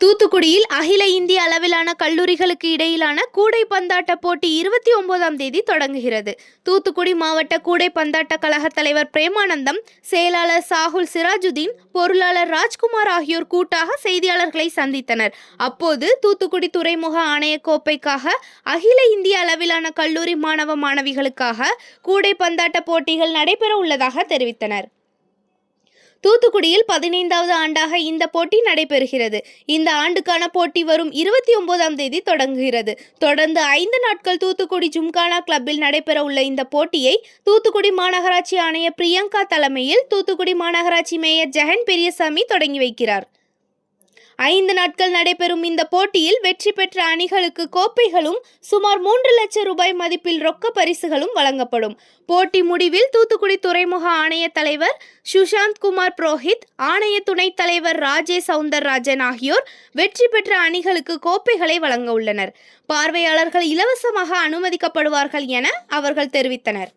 தூத்துக்குடியில் அகில இந்திய அளவிலான கல்லூரிகளுக்கு இடையிலான கூடைப்பந்தாட்ட போட்டி இருபத்தி ஒன்பதாம் தேதி தொடங்குகிறது. தூத்துக்குடி மாவட்ட கூடைப்பந்தாட்ட கழக தலைவர் பிரேமானந்தம் செயலாளர் சாகுல் சிராஜுதீன் பொருளாளர் ராஜ்குமார் ஆகியோர் கூட்டாக செய்தியாளர்களை சந்தித்தனர். அப்போது தூத்துக்குடி துறைமுக ஆணைய கோப்பைக்காக அகில இந்திய அளவிலான கல்லூரி மாணவ மாணவிகளுக்காக கூடைப்பந்தாட்ட போட்டிகள் நடைபெற உள்ளதாக தெரிவித்தனர். தூத்துக்குடியில் பதினைந்தாவது ஆண்டாக இந்த போட்டி நடைபெறுகிறது. இந்த ஆண்டுக்கான போட்டி வரும் இருபத்தி ஒன்பதாம் தேதி தொடங்குகிறது. தொடர்ந்து ஐந்து நாட்கள் தூத்துக்குடி ஜும்கானா கிளப்பில் நடைபெற உள்ள இந்த போட்டியை தூத்துக்குடி மாநகராட்சி ஆணையர் பிரியங்கா தலைமையில் தூத்துக்குடி மாநகராட்சி மேயர் ஜெகன் பெரியசாமி தொடங்கி வைக்கிறார். ஐந்து நாட்கள் நடைபெறும் இந்த போட்டியில் வெற்றி பெற்ற அணிகளுக்கு கோப்பைகளும் சுமார் மூன்று லட்சம் ரூபாய் மதிப்பில் ரொக்க பரிசுகளும் வழங்கப்படும். போட்டி முடிவில் தூத்துக்குடி துறைமுக ஆணைய தலைவர் சுஷாந்த் குமார் புரோஹித் ஆணைய துணைத் தலைவர் ராஜே சவுந்தரராஜன் ஆகியோர் வெற்றி பெற்ற அணிகளுக்கு கோப்பைகளை வழங்க உள்ளனர். பார்வையாளர்கள் இலவசமாக அனுமதிக்கப்படுவார்கள் என அவர்கள் தெரிவித்தனர்.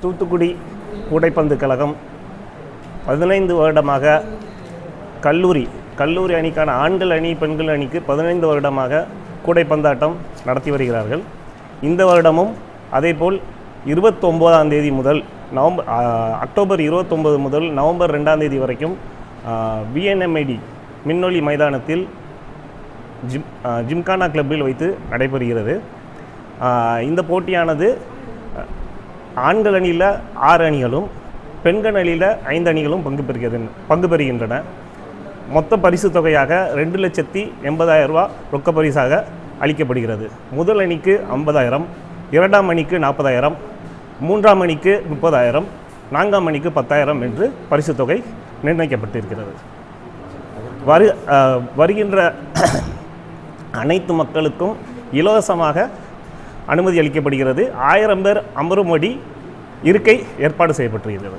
தூத்துக்குடி கூடைப்பந்து கழகம் பதினைந்து வருடமாக கல்லூரி கல்லூரி அணிக்கான ஆண்கள் அணி பெண்கள் அணிக்கு பதினைந்து வருடமாக கூடைப்பந்தாட்டம் நடத்தி வருகிறார்கள். இந்த வருடமும் அதேபோல் இருபத்தொம்போதாம் தேதி முதல் நவம்பர் அக்டோபர் இருபத்தொம்போது முதல் நவம்பர் ரெண்டாம் தேதி வரைக்கும் விஎன்எம்ஐடி மின்னொலி மைதானத்தில் ஜிம் ஜிம்கானா கிளப்பில் வைத்து நடைபெறுகிறது. இந்த போட்டியானது ஆண்கள் அணியில் ஆறு அணிகளும் பெண்கள் அணியில் ஐந்து அணிகளும் பங்கு பெறுகிறது பங்கு பெறுகின்றன. மொத்த பரிசு தொகையாக ரெண்டு லட்சத்தி எண்பதாயிரம் ரூபா ரொக்க பரிசாக அளிக்கப்படுகிறது. முதல் அணிக்கு ஐம்பதாயிரம் இரண்டாம் அணிக்கு நாற்பதாயிரம் மூன்றாம் அணிக்கு முப்பதாயிரம் நான்காம் அணிக்கு பத்தாயிரம் என்று பரிசு தொகை நிர்ணயிக்கப்பட்டிருக்கிறது. வரு வருகின்ற அனைத்து மக்களுக்கும் இலவசமாக அனுமதி அளிக்கப்படுகிறது. ஆயிரம் பேர் அமரும்படி இருக்கை ஏற்பாடு செய்யப்பட்டிருக்கிறது.